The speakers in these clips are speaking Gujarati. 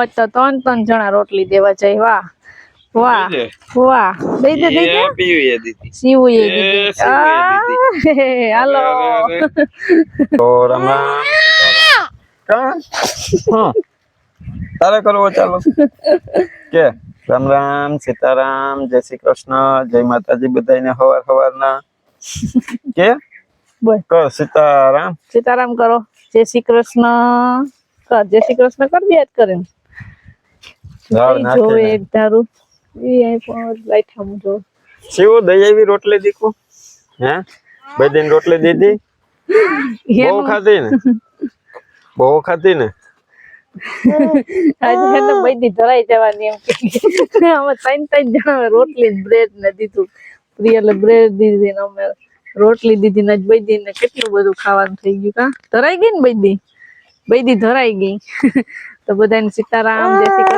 આજ તો ત્રણ ત્રણ જણા રોટલી દેવા જાય વાહ વાહ. વાહ દઈ દે દઈ દીધી. દીધી. હાલો. તો રમા. તારે કરવો ચાલો. કે? રામ રામ સીતારામ જય શ્રી કૃષ્ણ જય માતાજી બધાને હવાર હવારના. કે? બોલ. કર સીતારામ. સીતારામ કરો. જય શ્રી કૃષ્ણ. કર જય શ્રી કૃષ્ણ. કર યાદ કરે દાળ જોવે એક ધારું. એ અહીં પણ જો. શિવો દઈ આવી રોટલી દીકું? હે? બધી રોટલી દીધી? બહુ ખાધી ને? બહુ ખાધી ને? આજે એને બધી ધરાઈ જવાની એમ કે. અમે ત્રણ ત્રણ જણા રોટલી બ્રેડ ને દીધું. પ્રિયલે બ્રેડ દીધી ને અમે રોટલી દીધી ને બધી ને કેટલું બધું ખાવાનું થઈ ગયું કા? ધરાઈ ગઈ ને બધી? બધી ધરાઈ ગઈ. તો બધાને સીતારામ જય શ્રી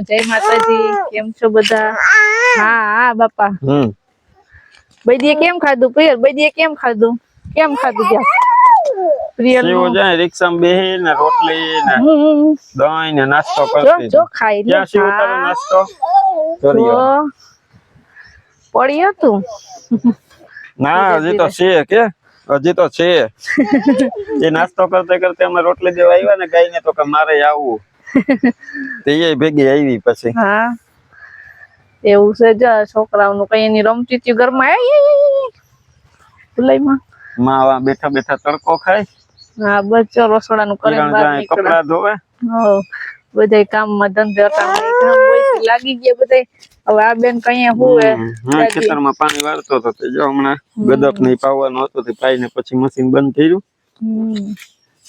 જય માતાજી. કેમ છો બધા? હા હા બાપા. હમ. બૈદીએ કેમ ખાધું? પ્રિયલ બૈદીએ કેમ ખાધું? કેમ ખાધું ત્યાં? પ્રિયલ શિવો જાય રિક્ષામાં બેહી ને રોટલી ને દહીં ને નાસ્તો કરતી જો ખાઈ લે ક્યાં શિવ તારો નાસ્તો. પડ્યો તું ના હજી તો છે કે? હજી તો છે. એ નાસ્તો કરતે કરતે અમે રોટલી દેવા આવ્યા ને ગાય ને તો કે મારે આવવું તે ભેગી આવી પછી. હા. એવું છે જ છોકરાઓનું કઈ એની રમતી હતી ઘરમાં. આઈ માવા બેઠા બેઠા તડકો ખાય. હા બસ રસોડાનું નીકળ્યા કપડા ધોવે. બધા કામમાં ધંધે હતા લાગી ગયા બધાય. હવે આ બેન કઈ હોવે. હા ખેતરમાં પાણી વાળતો હતો તે જો હમણાં ગદક નહીં પાવાનું હતો તે પાઈને પછી મશીન બંધ કર્યું.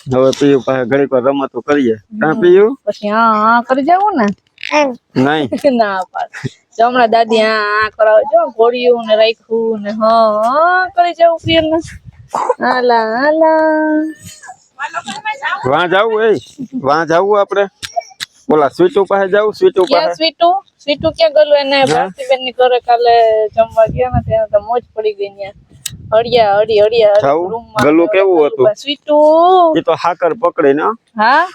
હવે પીયું પાસે ઘડીક વાર રમતો કરીએ. કાં પીયું? પછી હા હા કરી જવું ને? નહીં. ના પાડ. હમણાં દાદી હા હા કરાવે. ઘોડિયું ને રાખ્યું ને હા હા કરી જવું પ્રિયલ ને હાલા હાલા. વાં જાવું એ? વાં જાવું આપણે બોલા સ્વીટુ પાસે જાવું? સ્વીટુ પાસે? સ્વીટુ? સ્વીટુ ક્યાં ગયું એને ભારતીબેનની ઘરે કાલે જમવા ગયા ને ત્યાં તો મોજ પડી ગઈ ત્યાં. હળિયા હળી હળિયા ગલું કેવું હતું? સ્વીટું એ તો હાકર પકડે ને હા?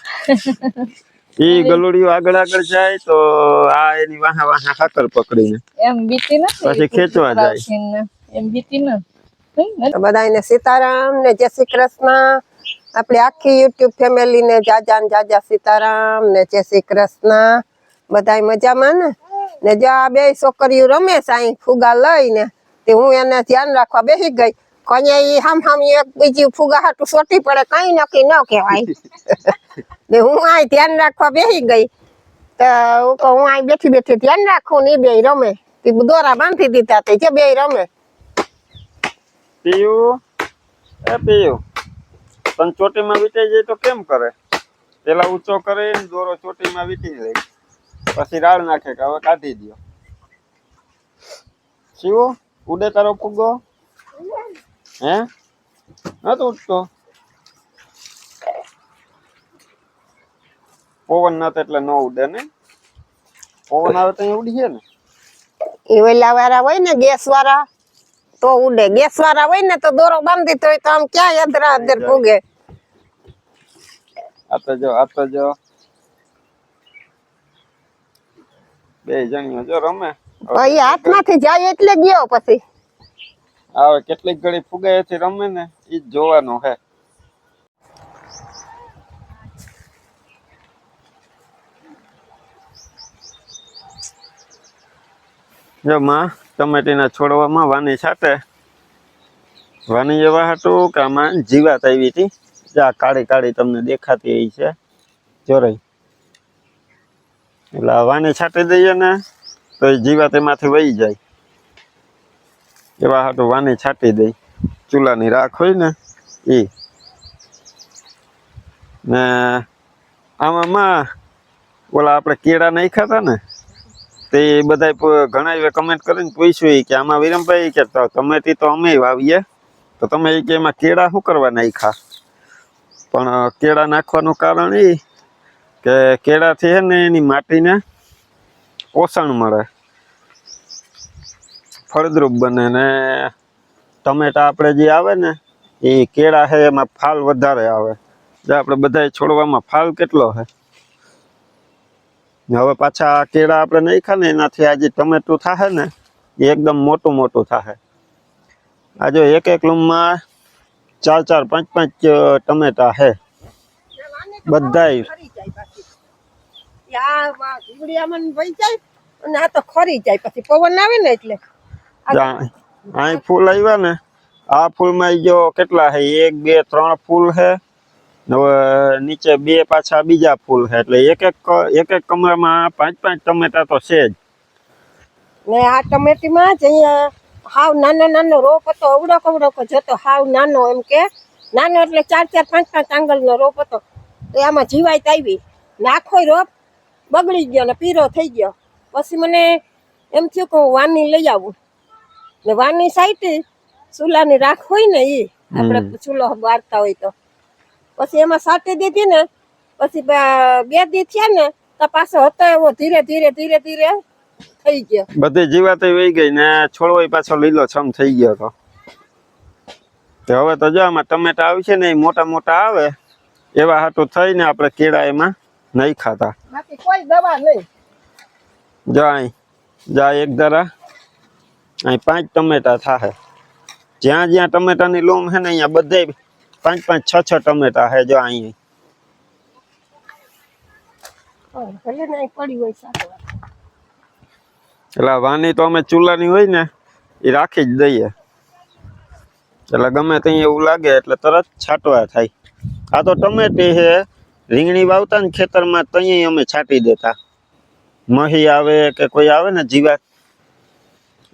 ઈ ગલુડિયું આગળ આગળ જાય તો આ એની વાહા વાહા હાકર પકડીને. એમ બીતી ને પછી ખેંચવા જાય. એમ બીતી ને. બધાને સીતારામ ને જય શ્રી કૃષ્ણ. આપણી આખી યુટ્યુબ ફેમિલી ને જાજા ને જાજા સીતારામ ને જય શ્રી કૃષ્ણ. બધાય મજામાં ને? ને જો આ બે છોકરીઓ રમે છે અહીં ફુગા લઈને તે હું એને ધ્યાન રાખવા બેસી ગઈ કઈ ઈ હામ હામ એક બીજી ફુગા હાટું સોટી પડે કઈ નક્કી ન કહેવાય ને હું આ ધ્યાન રાખવા બેસી ગઈ તો હું કહું હું અહીં બેઠી બેઠી ધ્યાન રાખું ને ઈ બે રમે તે દોરા બાંધી દીધા તે જે બે રમે પીયું એ પીયું પણ ચોટીમાં વીટાઈ જાય તો કેમ કરે પેલા ઊંચો કરે ને દોરો ચોટીમાં વીટી લે પછી રાળ નાખે કે હવે કાઢી દ્યો શિવો ઉડે તારો ફુગ્ગો? હે? નતો ઉડતો? પવન નતો એટલે ન ઉડે ને? પવન આવે તો અહીંયા ઉડીએ ને? એ વેલા વાળા હોય ને ગેસ વાળા તો ઉડે. ગેસ વાળા હોય ને તો દોરો બાંધી તો આમ ક્યાં અધરા અધર પૂગે આ તો જો આ તો જો. બે જણીઓ જો રમે. એ હાથમાંથી જાય એટલે ગયો પછી. હવે કેટલીક ઘડી ફુગાયેથી રમે ને એ જ જોવાનું હે. જો માં, ટમેટીના છોડવામાં વાની છાટે વાની એવા હતું કે આમાં જીવાત આવી હતી. જા, કાળી કાળી તમને દેખાતી છે. જોરાઈ એટલે વાની છાંટી દઈએ ને. તો એ જીવાત એમાંથી વહી જાય. એવા હાટું વાની છાંટી દઈ ચૂલાની રાખ હોય ને એ ને આમાં ઓલા આપણે કેળા નાખ્યા હતા ને, તે બધા ઘણા કમેન્ટ કરીને પૂછ્યું કે આમાં વિરમભાઈ કે ટમેટી તો અમે વાવીએ. તો તમે એ કે એમાં કેળા શું કરવા નાખ્યા? પણ કેળા નાખવાનું કારણ એ કે કેળાથી હે ને એની માટીને પોષણ મળે. ફળદ્રુપ બને ને ટમેટા આપણે જે આવે ને, એ કેળા છે, એમાં ફાલ વધારે આવે. જે આપણે બધા છોડવામાં ફાલ કેટલો છે? હવે પાછા કેળા આપણે નહીં ને એનાથી આજે ટમેટું થાહે ને, એ એકદમ મોટું મોટું થાહે. આ જો એક એક લૂમમાં ચાર ચાર પાંચ પાંચ ટમેટા છે. બધાય જાય આ વહી જાય અને આ તો ખરી જાય. પછી પવન આવે ને એટલે. અહીં ફૂલ આવ્યા ને. આ ફૂલમાં જો કેટલા હે? એક બે ત્રણ ફૂલ છે હવે નીચે બે પાછા બીજા ફૂલ હે. એટલે એક એક એક એક કમરામાં પાંચ પાંચ ટમેટા તો છે જ. ને આ ટમેટીમાં જ અહીંયા હાવ નાનો નાનો રોપ હતો. અવડો કવડો જતો હાવ નાનો એમ કે. નાનો એટલે ચાર ચાર પાંચ પાંચ આંગળનો રોપ હતો. તો આમાં જીવાય આવી. ને આખોય રોપ બગડી ગયો ને પીરો થઈ ગયો. પછી મને એમ થયું કે હું વાની લઈ આવું. ને વાની સાઈટી ચૂલાની રાખ હોય ને એ આપણે ચૂલો બારતા હોય તો. પછી એમાં સાટી દીધી ને પછી બે- દી થયા ને તો પાછો હતો એવો ધીરે ધીરે ધીરે ધીરે થઈ ગયો. બધી જીવાત વહી ગઈ ને છોડવો પાછો લીલો છમ થઈ ગયો તો. હવે તો જો આમાં ટમેટા આવશે ને એ મોટા મોટા આવે એવા હાટું થઈને આપણે કેળા એમાં નહીં ખાતા બાકી કોઈ દવા નહીં જાય જા એક ધરા અહીં પાંચ ટમેટા થાહે જ્યાં જ્યાં ટમેટાની લૂમ હે ને અહીંયા બધે પાંચ પાંચ છ છ ટમેટા હે જો અહીં હા, ભલે ને અહીં પડી હોય સારું એટલે આ વાની તો અમે ચૂલાની હોય ને એ રાખી જ દઈએ એટલે ગમે ત્યાં એવું લાગે એટલે તરત છાંટવા થાય। આ તો ટમેટી છે રીંગણી વાવતા ને ખેતરમાં ત્યાં અમે છાંટી દેતા. મહી આવે કે કોઈ આવે ને જીવાત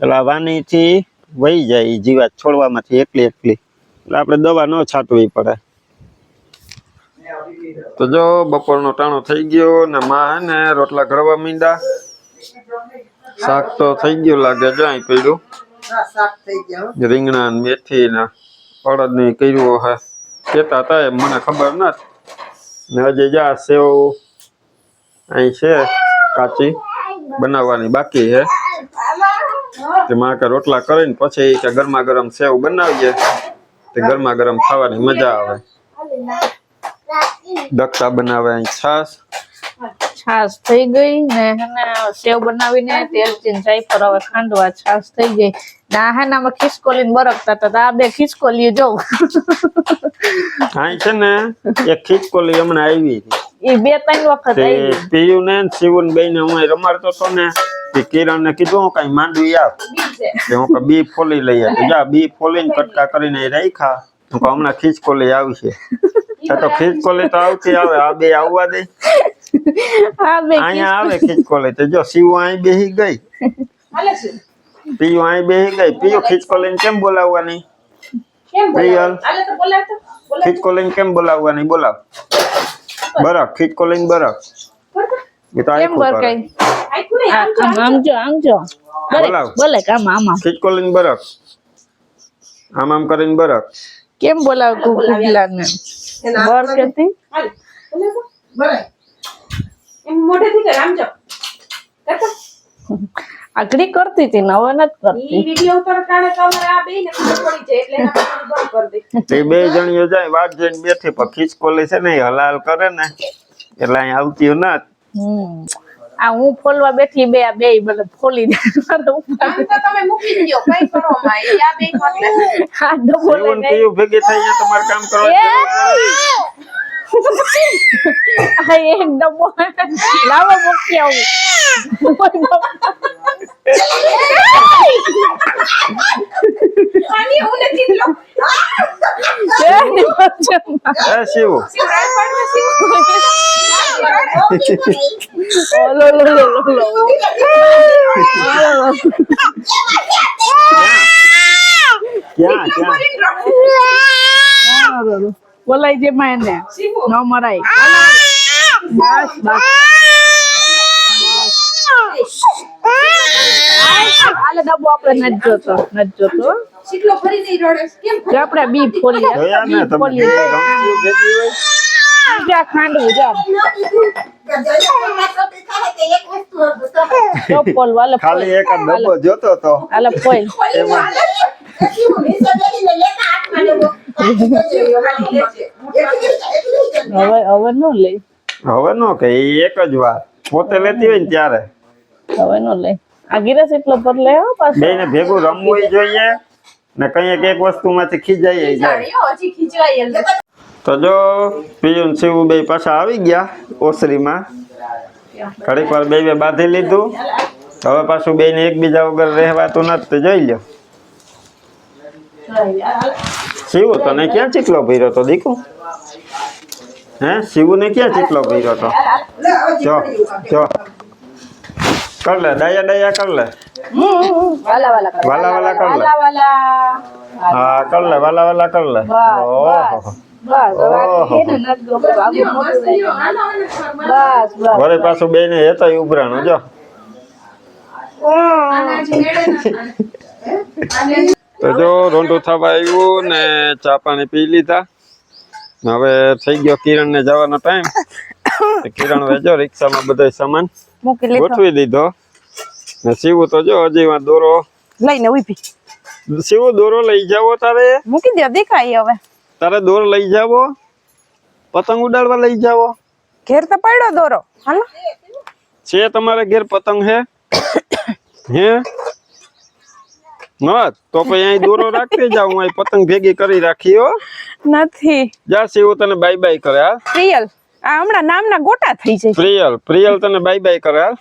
એટલે વાનીથી વહી જાય જીવાત છોડવામાંથી એકલી એકલી. એટલે આપણે દવા ન છાંટવી પડે. તો જો બપોરનો ટાણો થઈ ગયો ને માં હે ને રોટલા ઘડવા મીંડા. શાક તો થઈ ગયું લાગે જો અહીં પડ્યું હા શાક થઈ ગયા. રીંગણા ને મેથી ને અડદ ને કર્યું હે. કેતા હતા એમ મને ખબર નથી. ને હજી જા સેવ અહીં છે કાચી બનાવવાની બાકી છે. તેમાં કે રોટલા કરીને પછી કે ગરમા ગરમ સેવ બનાવીએ. તે ગરમા ગરમ ખાવાની મજા આવે. દક્ષા બનાવે અહીં છાશ. છાશ થઈ ગઈ ને સેવ બનાવીને તેલ ચીંચાઈ પર હવે ખાંડવા છાશ થઈ ગઈ. ના હે ને ખિસકોલીને બરકતા હતા. આ બે ખિસકોલી જો અહીં છે ને એક હમણાં આવી એ બે ત્રણ વખત આવી પીયું ને શિવન બેન ને હું રમાડતો હતો ને કિરણ ને કીધું હું કઈ માંડવી આવ. હું કે બી ફોલી લઈ તો જા બી ફોલીને કટકા કરીને રાખ્યા. હું હમણાં ખીચકોલી આવશે. તો ખીચકોલી તો આવતી આવે આ બે આવવા દે. અહીંયા આવે ખીચકોલી તો જો શિવ અહીં બેહી ગઈ. પીયું અહીં બેહી ગઈ. પીયું ખીચકોલીને કેમ બોલાવવાની? પ્રિયલ ખીચકોલીને કેમ બોલાવવાની? બોલાવ. બરફ. ખીચકોલીને બરફ. એ તો કેમ આખું કરે આમ આમ જો આમ જો. બોલાવ. બોલે કે આમ આમ. આમ બરફ. આમ આમ કરીને બરફ. કેમ બર કેતી? મોઢેથી કર આમ જો કરતા આગળી કરતી હતી ને જ નથી કરતી. વિડિયો પર કારણે તમારે આ ખબર પડી જાય એટલે એના બંધ કરી દે. તે બે જણીઓ જાય વાત જોઈને બેઠી પણ ખીચકોલી છે ને હલાલ કરે ને એટલે અહીં આવતી ના. આ હું ફોલવા બેઠી બે આ બે મને ફોલી દે. તમે મૂકી દો કઈ કરો માં આ બે એટલે આ લઈને પીયું ભેગી થઈ અહીંયા તમારે કામ કરવા આ એક ડબ્બો લાવો મૂકી આવું આની હું નથી લો એ શિવ ઓલો લો લો લો લો ક્યાં ક્યાં બોલાય જે માં એને. ન મરાય. બસ બસ. આલે ડબ્બો આપણે નથી જોતો નથી જોતો. શીખલો ફરી નહીં રડે કેમ આપણે બી ફોલી બી ભેગી જા ખાંડવું જા. ખાલી એક ડબ્બો જોતો તો. આલે ફોલ હવે હવે નો લઈ. હવે નો કે એક જ વાર. પોતે લેતી હોય ને ત્યારે. હવે નો લે આ ગિરસ એટલો પર લે હો પાછો. બેને ભેગું રમવું જોઈએ ને કંઈક એક વસ્તુમાંથી ખીજાઈ જાય. હજી ખીજાઈ તો જો પિયુન શિવ બે પાછા આવી ગયા ઓસરીમાં. ઘડીક વાર બે બે બાંધી લીધું. હવે પાછું બે ને એકબીજા વગર રહેવાતું નથી તો જોઈ લ્યો. શિવ તને ક્યાં ચીકલો ભર્યો તો દીકુ? હે શિવ ને ક્યાં ચીકલો ભર્યો તો? જો જો. કર લે ડાયા ડાયા કર લે. વાલા વાલા કરો. વાલા વાલા કર લે. હા કર લે વાલા વાલા કર લે. ઓહો. વળી પાછું બે ને હેતા ઉભરાણું જો. તો જો રોંઢું થવા આવ્યું ને ચા પાણી પી લીધા. હવે થઈ ગયો કિરણ ને જવાનો ટાઈમ કિરણ વેજો રિક્ષામાં બધો સામાન ગોઠવી દીધો. ને સીવું તો જો હજી વા દોરો લઈને ઊભી સીવું દોરો લઈ જાવો તારે. મૂકી દો દેખાય હવે. તારે દોરો લઈ જાવો પતંગ ઉડાડવા લઈ જાવો ઘેર તો પડ્યો દોરો. હાલો. છે તમારે ઘેર પતંગ હે? હે? ના તો પછી અહીં દોરો રાખી જાવ હું અહીં પતંગ ભેગી કરી રાખી હો. નથી. જા હું તને બાય બાય કરે હા પ્રિયલ. આ હમણાં નામના ગોટા થઈ જાય. પ્રિયલ. પ્રિયલ તને બાય બાય કરે હા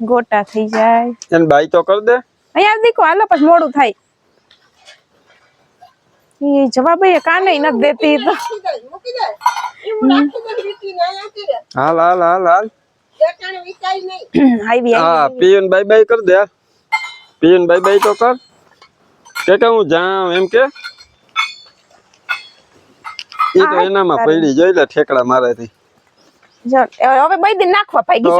ગોટા થઈ જાય. એને બાય તો કર દે. અહીંયા દીકો હાલો પછી મોડું થાય. એ જવાબ એ કાને નથી દેતી તો. હાલ હાલ હાલ હાલ. આવી હા પિયન બાય બાય કર દે. પિયન બાય બાય તો કર. કે કે હું જાઉં એમ કે? એ તો એનામાં પડી જોઈ લે ઠેકડા મારે થી હવે બે દિન નાખવા પાઈ ગઈ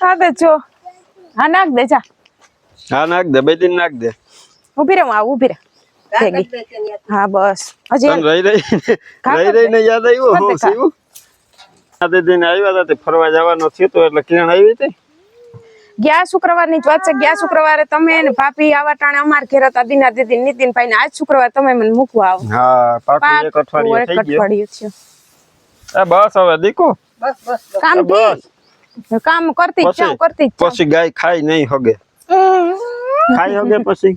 હા તો જો. હા નાખ દે જા. હા નાખ દે બે દિન નાખ દે. ઊભી રહે હું આવું ઊભી રહે હા બસ. હજી રહી રહી રહી રહી ને યાદ આવ્યું હું. શિવ? આ દીદીને આવ્યા હતા તે ફરવા જવાનો થયો તો એટલે કિરણ આવી હતી? ગયા શુક્રવારની જ વાત છે. ગયા શુક્રવારે તમે ને ભાભી આવા ટાણે અમાર ઘેર હતા. દિના દીદી નીતિનભાઈ ને આજ શુક્રવાર તમે મને મૂકવા આવો. હા પાકું એક અઠવાડિયું એક થઈ ગયું. અઠવાડિયું છે એ બસ હવે દીકુ. બસ બસ બસ. કામ બસ. કામ કરતી કરતી પછી ગાય ખાઈ નહીં હગે. ખાઈ હગે પછી.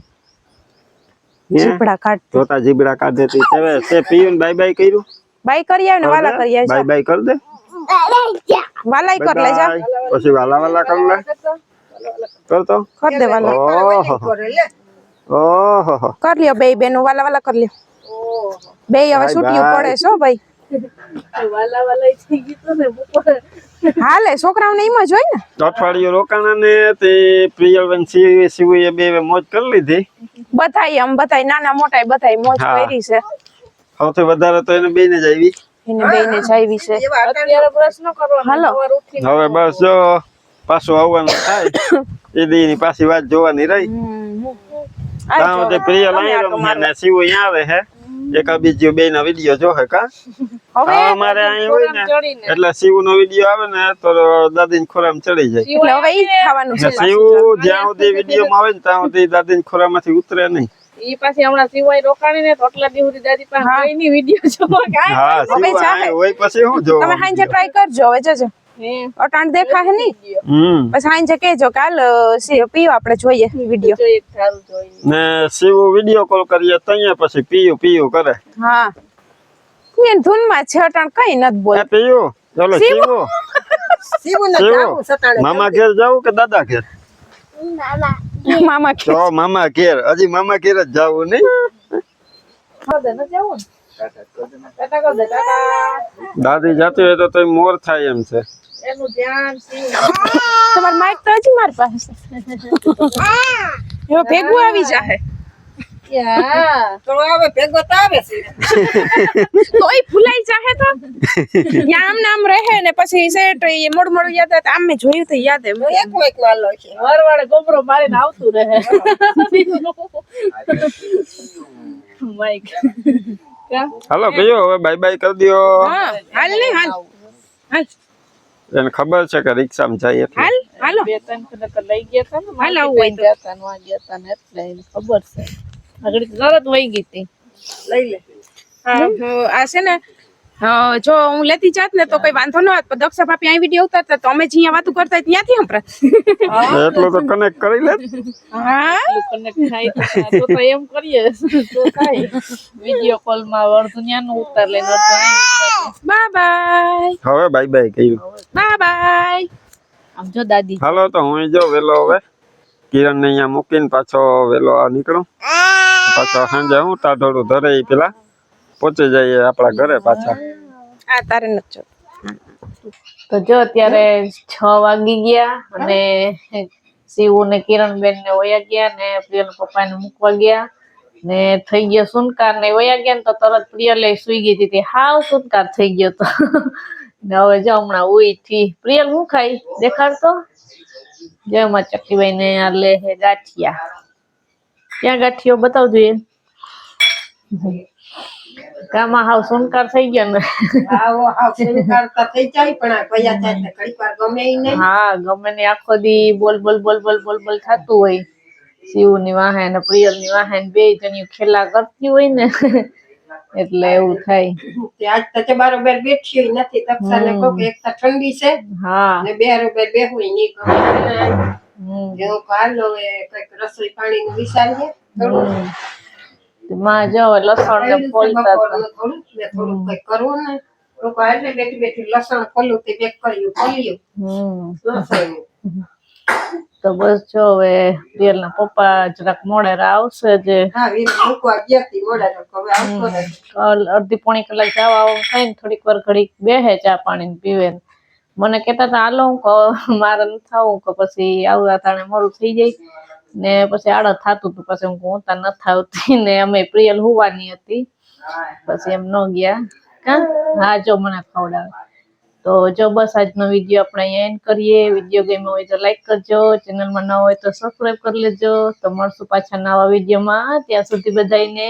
હે? કાઢ. જોતા જીબડા કાઢે તી હવે તે બાય બાય કર્યું? બાય કરી આવે ને વાલા કરી આવે બાય બાય કર દે? વાલાઈ કર લે જા. પછી વાલા વાલા કર લે? કર તો કર? દેવાનો ઓહો. ઓહો. કર લ્યો બે બેનું વાલા વાલા કર લ્યો. બે હવે છૂટ્યું પડે છો ભાઈ. વાલા વાલા થઈ ગયું તું ને બપોરે હાલે છોકરાઓને એમ જ હોય ને. અઠવાડિયું રોકાણા ને તે પ્રિયલબેન શિવ શિવુએ બે મોજ કરી લીધી. બધાય આમ બધાય નાના મોટા બધાય મોજ કરી છે. સૌથી વધારે તો એને બેને જ આવી. એને બેને જાવી છે. ને. અત્યારે પ્રશ્ન કરવાનો હાલો. હવે બસ જો. પાછું આવવાનું થાય એ દીની પાછી વાત જોવાની રહી આ ત્યાં જો, સુધી પ્રિયલ તમે અહીં આટો રમે મારો. ને અહીંયા આવે હે એક બીજો બે ના વીડિયો જોહે કા હવે અમારે અહીં હોય ને. એટલે શિવ નો વીડિયો આવે ને તો દાદી ને ખોરામ ચડી જાય એટલે હવે ઈ ખાવાનું છે શિવ જ્યાં સુધી વીડિયો માં આવે ને ત્યાં સુધી દાદી ને ખોરા માંથી ઉતરે નહીં ઈ પાછી હમણાં સિવાય રોકાણી ને તો આટલા દી સુધી દાદી પાસે હા. ગઈ ની વીડિયો જોવા કાંઈ. હા સિવાય હોય પછી હું જો તમે હાંજે ટ્રાય કરજો હવે જજો. અટાણ દેખા હે નહીં પછી આઈને કહેજો કે કાલ પીવો આપણે જોઈએ વીડિયો જો ને શિવ વીડિયો કોલ કરીએ તઈએ પછી પીયું પીયું કરે. હા. એન ધૂનમાં છે અટાણ કઈ નત બોલ પીયું? ચાલો શિવ. શિવ. શિવને જાવું સટાણે. મામા ઘેર જાવું કે દાદા ઘેર? મામા. કે તો મામા ઘેર. હજી મામા ઘેર જ જાવું નહીં? કર ન જવું ને? દાદી જાતી હોય તો તોય મોર થાય એમ છે. એનું ધ્યાન. તમાર માઇક તો હજી મારી પાસે એવો ભેગું આવી જાહે. તો હવે ભેગો તો આવે છે. તોય ભૂલાઈ જાહે તો. યા આમ નામ રહે ને પછી સેટ એ મોડ મોડ યાદ આવે તો જોયું તો યાદ એક માં એક માલ છે. ગોબરો મારીને આવતું રહે. હાલો પીયો હવે બાય બાય કરી દ્યો. હાલ નઈ હાલ. હાલ. એને ખબર છે કે રિક્ષામાં જાય એટલે? હાલ? હાલો. બે ત્રણ ખરેખર લઈ ગયા હતા ને. હાલ આવું હોય ગયા હતા ને વાં ગયા હતા ને એટલે એને ખબર છે. આગળ તરત વહી ગઈ હતી. લઈ લે. હા, આ છે ને હા, જો હું લેતી જાત ને તો કઈ વાંધો ન હોત પણ દક્ષા ભાભી અહીં વીડિયો ઉતારતા તો અમે જ્યાં વાતું કરતા ત્યાંથી સંભળાત એટલું તો કનેક્ટ કરી લે હા? કનેક્ટ થાય તો તો તો એમ કરીએ. તો થાય. વીડિયો કોલમાં વર્ધુનિયા નું ઉતાર લઈને બાય બાય હવે બાય બાય કહ્યું બાય બાય આમ જો દાદી. હાલો તો હું જો વેલો હવે. કિરણ ને અહીંયા મૂકીને પાછો વેલો આ નીકળું. પાછો સાંજે હું તાધોડું ધરે પેલા. પહોંચી જઈએ આપણા ઘરે પાછા. આ તારે નથી તો જો અત્યારે છ વાગી ગયા અને શિવ ને કિરણ બેન ને વયા ગયા ને પ્રિયલ પપ્પા ને મૂકવા ગયા. ને થઈ ગયો સુનકાર ને વયા ગયા ને તો તરત પ્રિયલે સુઈ ગઈ હતી. હાવ સુનકાર થઈ ગયો તો ને હવે જો હમણાં ઉઈ થી. પ્રિયલ હું ખાઈ? દેખાડતો? જો એમાં ચકલીભાઈ ને આ લે હે ગાંઠિયા. ક્યાં ગાંઠિયો બતાવજો એ. કામાં હાવ સુનકાર થઈ ગયો ને. જાય જાય હા ગમે ને આખો દી બોલ બોલ બોલ બોલ બોલ બોલ થતું હોય. શિવની વાહે ને પ્રિયલ વાહે બે જણી ખેલા કરતી હોય ને એટલે એવું થાય. આજ તો તે બારોબાર બેઠી હોય નથી તપસાને કહો કે એક તો ઠંડી છે હા. ને બે રોબાર બે હોય નહીં કહો હમ, જેવું કાલો એ કંઈક રસોઈ પાણી નું વિચારીએ માં જો લસણ ને ફોલતા થોડું થોડું કંઈક કરવું ને લોકો એટલે બેઠી બેઠી લસણ ફોલું તે બેક કર્યું ફોલ્યું. હમ. લસણ તો બસ જો હવે પ્રિયલ ના પપ્પા જરાક મોડે આવશે જે તો અડધી પોણી કલાક જવા આવવાનું થાય ને થોડીક વાર ઘડીક બેહે ચા પાણી ને પીવે. ને. મને કેતા હતા હાલો હું મારે ન થવું કે પછી આવતા તાણે મોડું થઈ જાય. ને પછી આડત થતું હતું પછી હું તાર નથી આવતી. ને અમે પ્રિયલ હોવાની હતી. પછી એમ ન ગયા. હા જો મને ખવડાવે. તો જો બસ આજનો વીડિયો આપણે અહીંયા એન્ડ કરીએ. વીડિયો ગમ્યો હોય તો લાઈક કરજો. ચેનલમાં ન હોય તો સબસ્ક્રાઈબ કરી લેજો. તો મળશું પાછા નવા વિડીયોમાં ત્યાં સુધી બધાને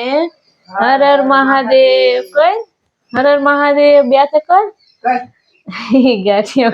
હર હર મહાદેવ. કઈ? હર હર મહાદેવ. બે તો કર? કઈ? ગાંઠિયો